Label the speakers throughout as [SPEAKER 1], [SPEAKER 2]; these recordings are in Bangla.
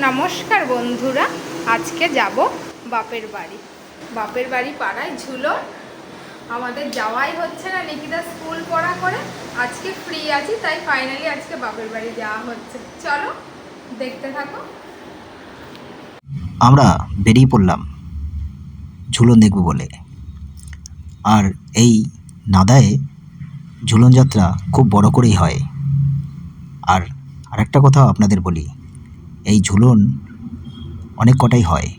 [SPEAKER 1] নমস্কার বন্ধুরা, আজকে যাব বাপের বাড়ি। বাপের বাড়ি পাড়ায় ঝুলো। আমাদের যাওয়াই হচ্ছে না, নিকিতা স্কুল পড়া করে। আজকে ফ্রি আছি, তাই ফাইনালি আজকে বাপের বাড়ি যাওয়া হচ্ছে। চলো, দেখতে থাকো।
[SPEAKER 2] আমরা বেরিয়ে পড়লাম ঝুলন দেখব বলে। আর এই নাদায়ে ঝুলন যাত্রা খুব বড় করেই হয়। আর আরেকটা কথা আপনাদের বলি, এই ঝুলন অনেক কটাই হয়।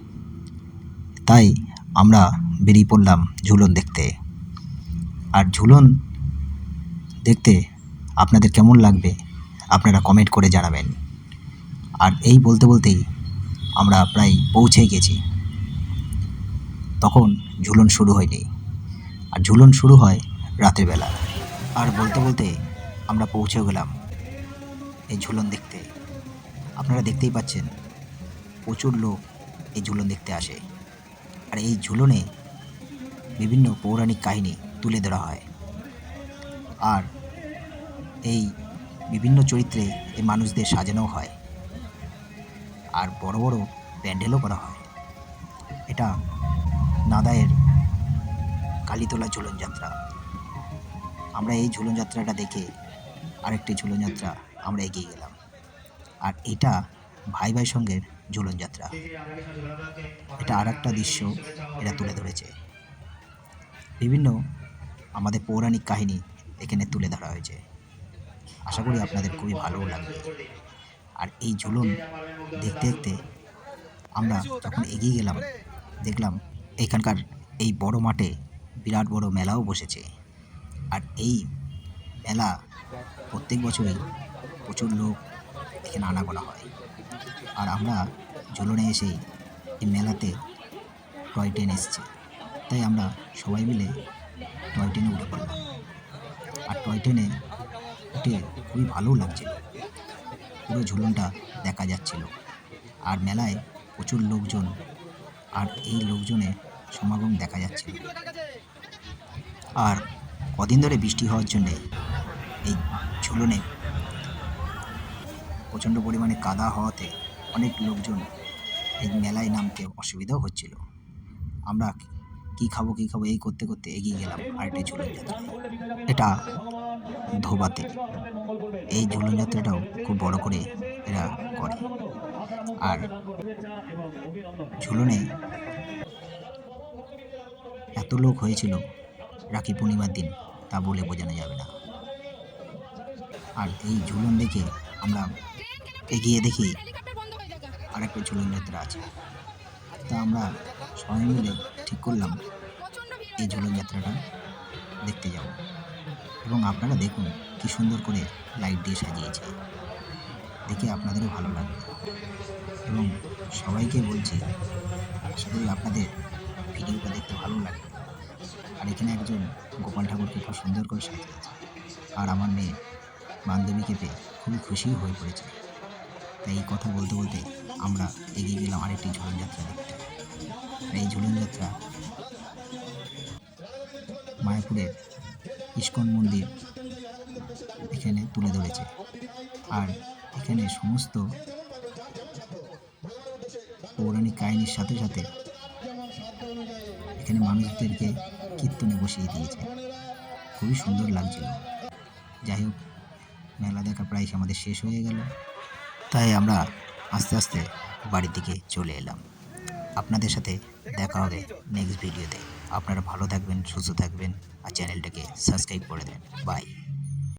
[SPEAKER 2] তাই আমরা বেরিয়ে পড়লাম ঝুলন দেখতে। আর ঝুলন দেখতে আপনাদের কেমন লাগবে আপনারা কমেন্ট করে জানাবেন। আর এই বলতে বলতেই আমরা প্রায় পৌঁছে গেছি। তখন ঝুলন শুরু হয়নি। আর ঝুলন শুরু হয় রাতের বেলা। আর বলতে বলতে আমরা পৌঁছেও গেলাম। এই ঝুলন দেখতে। আপনারা দেখতেই পাচ্ছেন, প্রচুর লোক এই ঝুলন দেখতে আসে। আর এই ঝুলনে বিভিন্ন পৌরাণিক কাহিনী তুলে ধরা হয়। আর এই বিভিন্ন চরিত্রে এই মানুষদের সাজানো হয়। আর বড় বড় প্যান্ডেলও করা হয়। এটা নাদায়ের কালীতলা ঝুলন যাত্রা। আমরা এই ঝুলন যাত্রাটা দেখে আরেকটি ঝুলন যাত্রা আমরা এগিয়ে গেলাম। আর এটা ভাই ভাই সঙ্গের ঝুলন যাত্রা। এটা আর একটা দৃশ্য এটা তুলে ধরেছে। বিভিন্ন আমাদের পৌরাণিক কাহিনী এখানে তুলে ধরা হয়েছে। আশা করি আপনাদের খুবই ভালোও লাগবে। আর এই ঝুলন দেখতে দেখতে আমরা যখন এগিয়ে গেলাম, দেখলাম এখানকার এই বড় মাঠে বিরাট বড় মেলাও বসেছে। আর এই মেলা প্রত্যেক বছরই প্রচুর লোক এখানে আনাগোনা হয়। আর আমরা ঝুলনে এসে এই মেলাতে টয় ট্রেন এসেছে। তাই আমরা সবাই মিলে টয় ট্রেনে উঠে পড়লাম। আর টয় ট্রেনে উঠে খুবই ভালোও লাগছিল। পুরো ঝুলনটা দেখা যাচ্ছিল। আর মেলায় প্রচুর লোকজন আর এই লোকজনের সমাগম দেখা যাচ্ছিল। আর কদিন ধরে বৃষ্টি হওয়ার জন্যে এই ঝুলনে প্রচণ্ড পরিমাণে কাদা হওয়াতে অনেক লোকজন এই মেলায় নামতে অসুবিধাও হচ্ছিল। আমরা কি খাব কি খাব, এই করতে করতে এগিয়ে গেলাম, আরেকটি ঝুলন যাত্রায় এটা ধোবাতে। এই ঝুলন যাত্রাটাও খুব বড় করে এরা করে। আর ঝুলনে এত লোক হয়েছিল রাখি পূর্ণিমার দিন, তা বলে বোঝানো যাবে না। আর এই ঝুলন দেখে আমরা এগিয়ে দেখি আরেকটা ঝুলন যাত্রা আছে। তা আমরা সবাই মিলে ঠিক করলাম এই ঝুলন যাত্রাটা দেখতে যাব। এবং আপনারা দেখুন কি সুন্দর করে লাইট দিয়ে সাজিয়েছে। দেখে আপনাদেরও ভালো লাগবে। এবং সবাইকে বলছি আশা করি আপনাদের ভিডিওটা দেখতে ভালো লাগে আর এখানে একজন গোপাল ঠাকুরকে খুব সুন্দর করে সাজিয়েছে। আর আমার মেয়ে বান্ধবীকে পেয়ে খুবই খুশিও হয়ে পড়েছে। তাই এই কথা বলতে বলতে আমরা এগিয়ে গেলাম আরেকটি ঝুলন যাত্রা দেখতে। এই ঝুলন যাত্রা মায়াপুরের ইস্কন মন্দির এখানে তুলে ধরেছে। আর এখানে সমস্ত পৌরাণিক কাহিনীর সাথে সাথে এখানে মানুষদেরকে কীর্তনে বসিয়ে দিয়েছে। খুবই সুন্দর লাগছিল। যাই হোক, মেলা দেখা প্রায় আমাদের শেষ হয়ে গেল। তাই আমরা আস্তে আস্তে বাড়ির দিকে চলে এলাম। আপনাদের সাথে দেখা হবে নেক্সট ভিডিওতে আপনারা ভালো থাকবেন, সুস্থ থাকবেন আর চ্যানেলটাকে সাবস্ক্রাইব করে দেন বাই